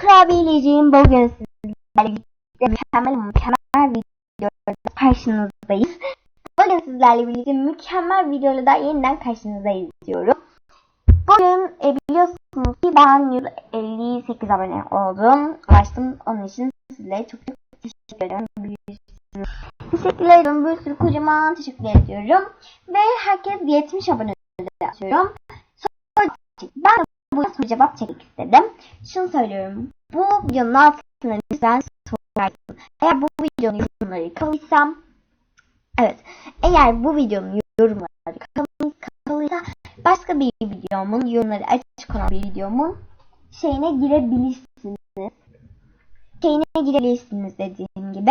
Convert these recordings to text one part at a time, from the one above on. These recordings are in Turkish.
kurabiyeleyeceğim bugün sizlerle birlikte mükemmel mükemmel videoda karşınızdayız. Bugün sizlerle birlikte mükemmel videoyla da yeniden karşınızdayız diyorum. Bugün e, biliyorsunuz ki ben 158 abone oldum. Ulaştım onun için sizlere çok çok teşekkür ederim. Bir sürü teşekkür ederim. Bir sürü kocaman teşekkür ediyorum. Ve herkes 70 abone atıyorum. Ben soru cevap çekmek istedim. Şunu söylüyorum. Bu videonun altına lütfen soru Eğer bu videonun yorumları kalıysam Evet. Eğer bu videonun yorumları kalıysa başka bir videomun yorumları açık olan bir videomun şeyine girebilirsiniz. Şeyine girebilirsiniz dediğim gibi.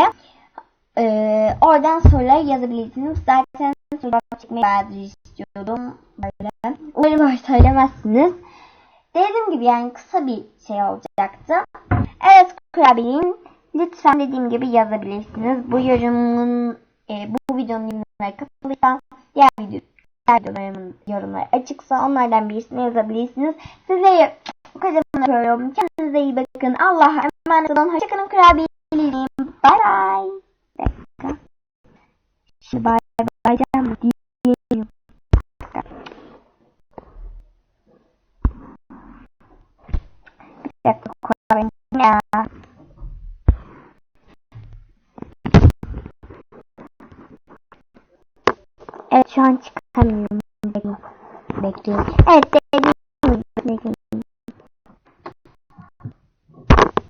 Ee, oradan sorular yazabilirsiniz. Zaten soru cevap çekmeyi bayağıdır istiyordum. Böyle. Umarım böyle söylemezsiniz. Dediğim gibi yani kısa bir şey olacaktı. Evet kurabiyenin lütfen dediğim gibi yazabilirsiniz. Bu yorumun e, bu videonun yorumları kapalıysa diğer video videolarımın yorumları açıksa onlardan birisini yazabilirsiniz. Sizleri kocaman öpüyorum. Kendinize iyi bakın. Allah'a emanet olun. Hoşçakalın kurabiyeliyim. Bay bay. Şimdi bay Bir dakika kurabiyem. Ya. Evet şu an çıkamıyorum. Bekliyorum. Evet